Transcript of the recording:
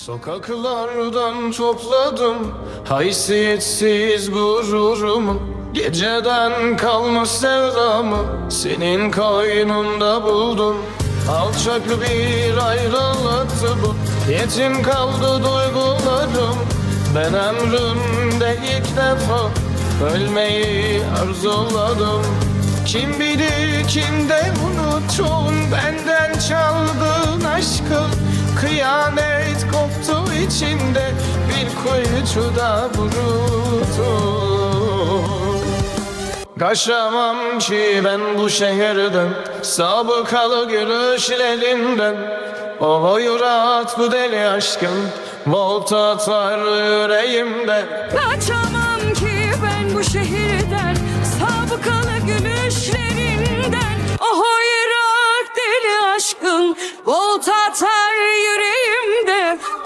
Sokaklardan topladım haysiyetsiz gururumu. Geceden kalma sevdamı senin koynunda buldum. Alçak bir ayrılıktı bu. Yetim kaldı duygularım. Ben ömrümde ilk defa Ölmeyi arzuladım. Kim bilir kimde Kıyamet koptu içinde Bir kuyucuda vuruldu Kaçamam ki ben bu şehirden Sabıkalı gülüşlerinden. O rahat bu deli aşkın Volta atar yüreğimde. Kaçamam ki ben bu şehirden Sabıkalı gülüşlerinden. Oh Irak deli aşkın Volt atar